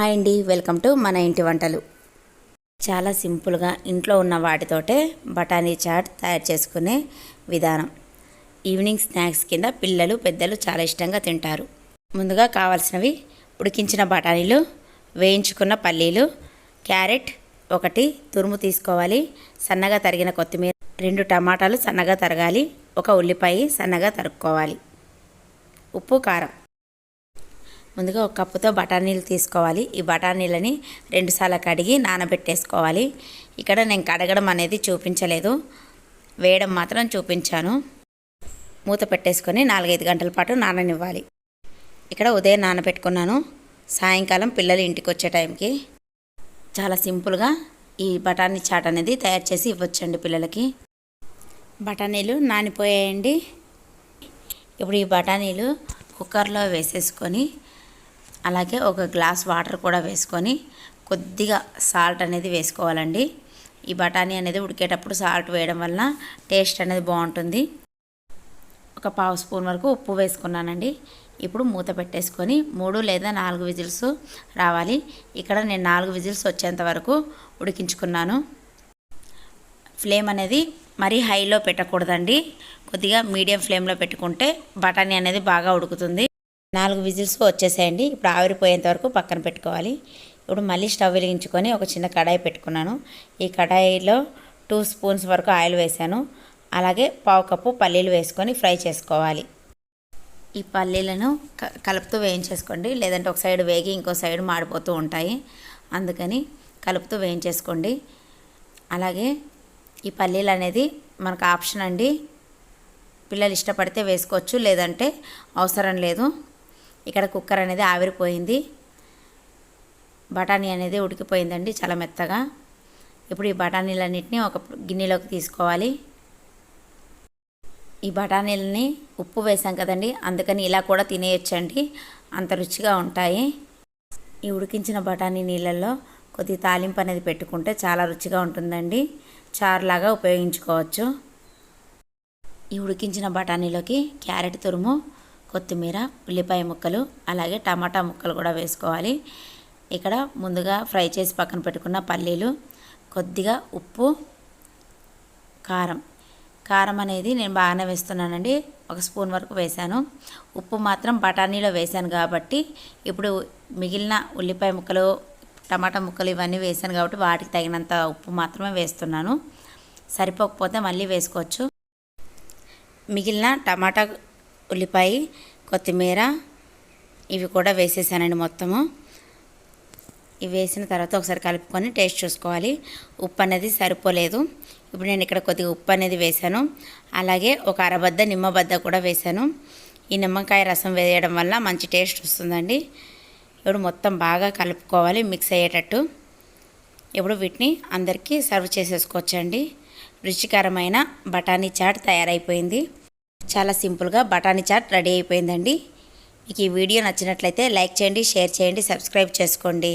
Hi అండి welcome to మన ఇంటి వంటలు. చాలా సింపుల్గా ఇంట్లో ఉన్న వాటితోటే బఠానీ చాట్ తయారు చేసుకునే విధానం. ఈవినింగ్ స్నాక్స్ కింద పిల్లలు పెద్దలు చాలా ఇష్టంగా తింటారు. ముందుగా కావాల్సినవి ఉడికించిన బఠానీలు వేయించుకున్న పల్లీలు క్యారెట్ ఒకటి తురుము తీసుకోవాలి సన్నగా తరిగిన కొత్తిమీర రెండు టమాటాలు సన్నగా తరగాలి ఒక ఉల్లిపాయ సన్నగా తరుక్కోవాలి. ఉప్పు కారం ముందుగా ఒక కప్పుతో బఠానీలు తీసుకోవాలి. ఈ బఠానీలని రెండుసార్లు కడిగి నానబెట్టేసుకోవాలి. ఇక్కడ నేను కడగడం అనేది చూపించలేదు. వేయడం మాత్రం చూపించాను. మూత పెట్టేసుకొని నాలుగైదు గంటల పాటు నాననివ్వాలి. ఇక్కడ ఉదయం నానబెట్టుకున్నాను. సాయంకాలం పిల్లలు ఇంటికి వచ్చే టైంకి. చాలా సింపుల్గా ఈ బఠానీ చాట్ అనేది తయారు చేసి ఇవ్వచ్చండి పిల్లలకి. బఠానీలు నానిపోయాయండి. ఇప్పుడు ఈ బఠానీలు కుక్కర్లో వేసేసుకొని అలాగే ఒక గ్లాస్ వాటర్ కూడా వేసుకొని కొద్దిగా సాల్ట్ అనేది వేసుకోవాలండి. ఈ బఠానీ అనేది ఉడికేటప్పుడు సాల్ట్ వేయడం వల్ల టేస్ట్ అనేది బాగుంటుంది. ఒక పావు స్పూన్ వరకు ఉప్పు వేసుకున్నానండి. ఇప్పుడు మూత పెట్టేసుకొని మూడు లేదా నాలుగు విజిల్స్ రావాలి. ఇక్కడ నేను నాలుగు విజిల్స్ వచ్చేంత వరకు ఉడికించుకున్నాను. ఫ్లేమ్ అనేది మరీ హైలో పెట్టకూడదండి. కొద్దిగా మీడియం ఫ్లేమ్లో పెట్టుకుంటే బఠానీ అనేది బాగా ఉడుకుతుంది. నాలుగు విజిల్స్ వచ్చేసాయండి. ఇప్పుడు ఆవిరిపోయేంత వరకు పక్కన పెట్టుకోవాలి. ఇప్పుడు మళ్ళీ స్టవ్ వెలిగించుకొని ఒక చిన్న కడాయి పెట్టుకున్నాను. ఈ కడాయిలో టూ స్పూన్స్ వరకు ఆయిల్ వేసాను అలాగే పావు కప్పు పల్లీలు వేసుకొని ఫ్రై చేసుకోవాలి. ఈ పల్లీలను క- కలుపుతూ వేయించేసుకోండి. లేదంటే ఒక సైడ్ వేగి ఇంకో సైడ్ మాడిపోతూ ఉంటాయి. అందుకని కలుపుతూ వేయించేసుకోండి. అలాగే ఈ పల్లీలు అనేది మనకు ఆప్షన్ అండి. పిల్లలు ఇష్టపడితే వేసుకోవచ్చు. లేదంటే అవసరం లేదు. ఇక్కడ కుక్కర్ అనేది ఆవిరిపోయింది. బఠానీ అనేది ఉడికిపోయిందండి చాలా మెత్తగా. ఇప్పుడు ఈ బఠానీలన్నింటినీ ఒక గిన్నెలోకి తీసుకోవాలి. ఈ బఠానీలని ఉప్పు వేసాం కదండి అందుకని ఇలా కూడా తినేయొచ్చండి. అంత రుచిగా ఉంటాయి. ఈ ఉడికించిన బఠానీ నీళ్ళల్లో కొద్ది తాలింపు అనేది పెట్టుకుంటే చాలా రుచిగా ఉంటుందండి. చారులాగా ఉపయోగించుకోవచ్చు. ఈ ఉడికించిన బఠానీలోకి క్యారెట్ తురుము కొత్తిమీర ఉల్లిపాయ ముక్కలు అలాగే టమాటా ముక్కలు కూడా వేసుకోవాలి. ఇక్కడ ముందుగా ఫ్రై చేసి పక్కన పెట్టుకున్న పల్లీలు కొద్దిగా ఉప్పు కారం. కారం అనేది నేను బాగానే వేస్తున్నానండి. ఒక స్పూన్ వరకు వేశాను. ఉప్పు మాత్రం బఠానీలో వేశాను కాబట్టి ఇప్పుడు మిగిలిన ఉల్లిపాయ ముక్కలు టమాటా ముక్కలు ఇవన్నీ వేశాను కాబట్టి వాటికి తగినంత ఉప్పు మాత్రమే వేస్తున్నాను. సరిపోకపోతే మళ్ళీ వేసుకోవచ్చు. మిగిలిన టమాటా ఉల్లిపాయ కొత్తిమీర ఇవి కూడా వేసేసానండి మొత్తము. ఇవి వేసిన తర్వాత ఒకసారి కలుపుకొని టేస్ట్ చూసుకోవాలి. ఉప్పు అనేది సరిపోలేదు. ఇప్పుడు నేను ఇక్కడ కొద్దిగా ఉప్పు అనేది వేశాను అలాగే ఒక అరబద్ద నిమ్మబద్ద కూడా వేశాను ఈ నిమ్మకాయ రసం వేయడం వల్ల మంచి టేస్ట్ వస్తుందండి. ఇప్పుడు మొత్తం బాగా కలుపుకోవాలి మిక్స్ అయ్యేటట్టు. ఇప్పుడు వీటిని అందరికీ సర్వ్ చేసేసుకోవచ్చండి. రుచికరమైన బఠానీ చాట్ తయారైపోయింది. చాలా సింపుల్గా బఠానీ చాట్ రెడీ అయిపోయిందండి. మీకు ఈ వీడియో నచ్చినట్లయితే లైక్ చేయండి షేర్ చేయండి సబ్స్క్రైబ్ చేసుకోండి.